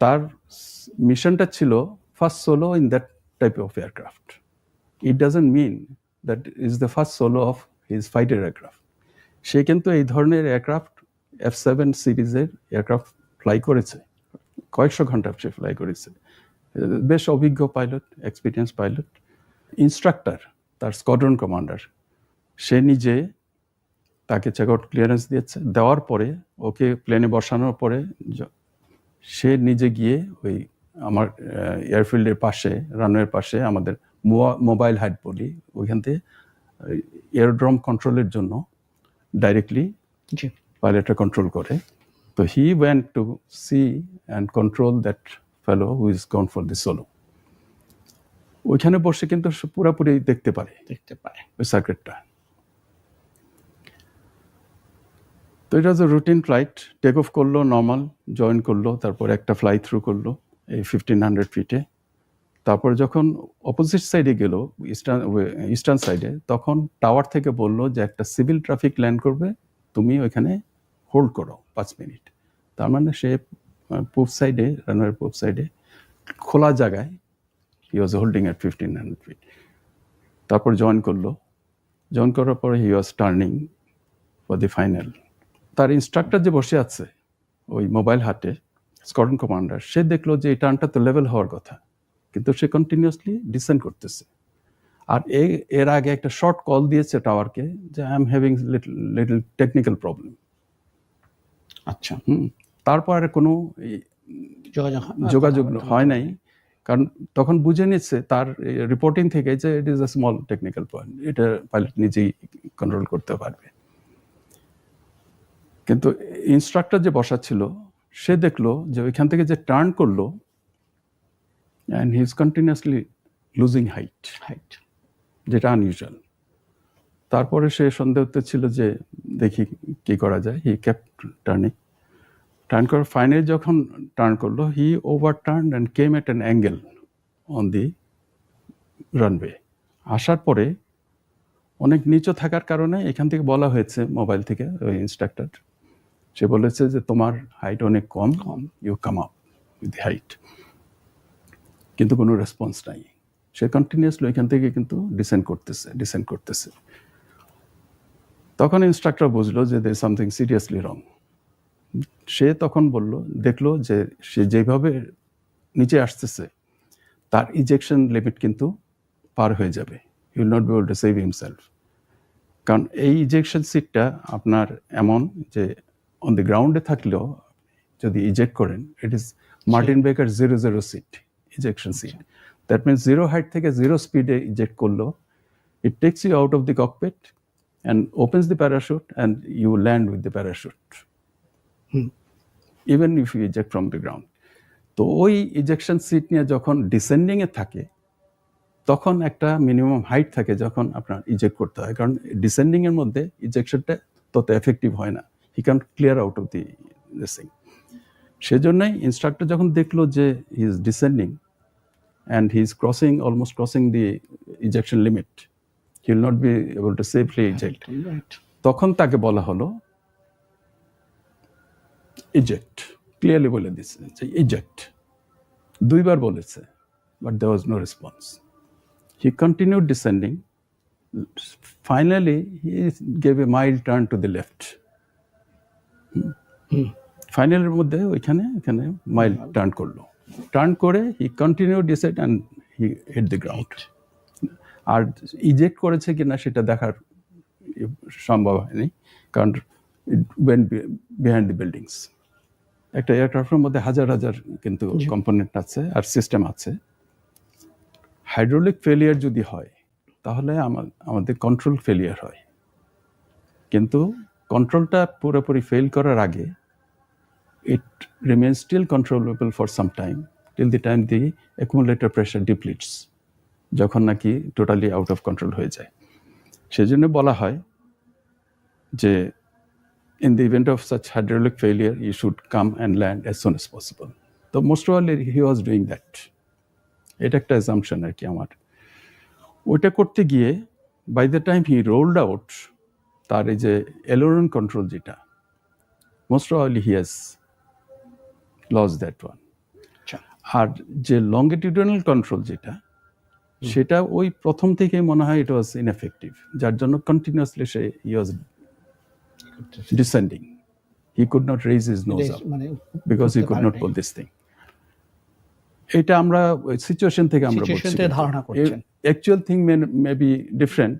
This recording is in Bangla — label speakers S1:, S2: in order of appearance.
S1: তার মিশনটা ছিল first solo in that type of aircraft it doesn't mean that is the first solo of his fighter aircraft সে কিন্তু এই ধরনের এয়ারক্রাফট এফ সেভেন সিরিজের এয়ারক্রাফট ফ্লাই করেছে। কয়েকশো ঘণ্টা সে ফ্লাই করেছে। বেশ অভিজ্ঞ পাইলট এক্সপিরিয়েন্স পাইলট ইনস্ট্রাক্টর তার স্কোয়াড্রন কমান্ডার সে নিজে তাকে চেক আউট ক্লিয়ারেন্স দিয়েছে। দেওয়ার পরে ওকে প্লেনে বসানোর পরে সে নিজে গিয়ে ওই আমার এয়ারফিল্ডের পাশে রানওয়ের পাশে আমাদের মোবাইল হাইট বলি ওইখান থেকে এয়ারড্রম কন্ট্রোলের জন্য ডাইরেক্টলি
S2: জি।
S1: পাইলটরা কন্ট্রোল করে। তো he went to see and control that fellow who is gone for the solo ওইখানে বসে কিন্তু পুরোপুরি দেখতে পারে।
S2: দেখতে পারে
S1: ওই সার্কিটটা তো এটা হচ্ছে রুটিন ফ্লাইট টেক অফ করল নর্মাল জয়েন করল, তারপর একটা ফ্লাই থ্রু করল এই ফিফটিন হান্ড্রেড ফিটে তারপর যখন অপোজিট সাইডে গেল ইস্টার্ন ইস্টার্ন সাইডে তখন টাওয়ার থেকে বলল যে একটা সিভিল ট্রাফিক ল্যান্ড করবে, তুমি ওইখানে হোল্ড করো পাঁচ মিনিট তার মানে সে পূব সাইডে রানওয়ের পূব সাইডে খোলা জায়গায় he was holding at fifteen hundred feet তারপর জয়েন করল। জয়েন করার পরে he was turning for the final তার ইনস্ট্রাক্টর যে বসে আছে ওই মোবাইল হাটে স্কোয়াড্রন কমান্ডার সে দেখল যে এই টার্নটা তো লেভেল হওয়ার কথা কিন্তু সে কন্টিনিউয়াসলি ডিসেন্ড করতেছে। আর এ এর আগে একটা শর্ট কল দিয়েছে টাওয়ারকে যে I am having little little technical problem
S2: আচ্ছা।
S1: হুম তারপর আর কোনো
S2: যোগাযোগ হয়-
S1: যোগাযোগ হয় নাই কারণ তখন বুঝে নিচ্ছে তার রিপোর্টিং থেকে যে it is a small technical point এটা পাইলট নিজেই কন্ট্রোল করতে পারবে। কিন্তু ইনস্ট্রাক্টর যে বসা ছিল সে দেখল যে ওইখান থেকে যে টার্ন করল and he is continuously losing height
S2: height
S1: যেটা আনইউজুয়াল তারপরে সে সন্দেহতে ছিল যে দেখি কি করা যায়। হি ক্যাপ টার্নিং টার্ন করার ফাইনালি যখন টার্ন করল he over turn and came at an angle on the runway আসার পরে অনেক নিচু থাকার কারণে এখান থেকে বলা হয়েছে মোবাইল থেকে ওই ইনস্ট্রাক্টর সে বলেছে যে তোমার হাইট অনেক কম
S2: কম।
S1: You come up with height কিন্তু কোনো রেসপন্স নাই। সে কন্টিনিউসলি ওইখান থেকে কিন্তু ডিসেন্ড করতেছে ডিসেন্ড করতেছে। তখন ইনস্ট্রাক্টর বুঝলো যে দে সামথিং সিরিয়াসলি রং সে তখন বলল দেখল যে সে যেভাবে নিচে আসতেছে তার ইজেকশন লিমিট কিন্তু পার হয়ে যাবে। You'll not be able to save himself কারণ এই ইজেকশন সিটটা আপনার এমন যে অন দ্য গ্রাউন্ডে থাকলেও যদি ইজেক্ট করেন it is Martin Baker zero zero seat ejection seat that means zero height থেকে জিরো স্পিডে ইজেক্ট করল it takes you out of the cockpit and opens the parachute and you land with the parachute even if you eject from the ground তো ওই ইজেকশন সিট নিয়ে যখন ডিসেন্ডিংয়ে থাকে তখন একটা মিনিমাম হাইট থাকে যখন আপনার ইজেক্ট করতে হয়। কারণ ডিসেন্ডিংয়ের মধ্যে ইজেকশনটা তত এফেক্টিভ হয় না। He can clear out of the দিসিং সেজন্যই ইনস্ট্রাক্টর যখন দেখল যে he is descending and he is crossing almost crossing the ejection limit he will not be able to safely eject তখন তাকে বলা হলো ইজেক্ট ক্লিয়ারলি বলে দিচ্ছে যে ইজেক্ট দুইবার বলেছে but they was no response he continue descending finally he gave a mild turn to the left ফাইনালের মধ্যে ওইখানে এখানে মাইল টার্ন করল। টার্ন করে he continue decide and he hit the ground R eject করেছে কিনা সেটা দেখার সম্ভব হয়নি কারণ ওয়েন বিহাইন্ড দি বিল্ডিংস একটা এয়ারক্রাফটের মধ্যে হাজার হাজার কিন্তু কম্পোনেন্ট আছে আর সিস্টেম আছে। হাইড্রোলিক ফেলিয়ার যদি হয় তাহলে আমা- আমাদের কন্ট্রোল ফেলিয়ার হয়। কিন্তু কন্ট্রোলটা পুরোপুরি ফেল করার আগে it remain still controllable for some time till the time the accumulator pressure depletes যখন নাকি টোটালি আউট অফ কন্ট্রোল হয়ে যায়। সেজন্য বলা হয় যে in the event of such hydraulic failure, you should come and land as soon as possible. তো most probably he was doing that এটা একটা অ্যাজাম্পশন আর কি আমার। ওইটা করতে গিয়ে by the time he rolled out তার এই যে এলোরন কন্ট্রোল যেটা most he has lost that one আর যে লঙ্গিটিউডনাল কন্ট্রোল যেটা সেটা ওই প্রথম থেকে মনে হয় ইট ওয়াজ ইনএফেক্টিভ যার জন্য কন্টিনিউয়াসলি সে ই was descending he could not raise is nose
S2: মানে
S1: because he could not. Pull this thing এটা আমরা সিচুয়েশন থেকে আমরা
S2: থেকে ধারণা করছেন।
S1: Actual thing may be different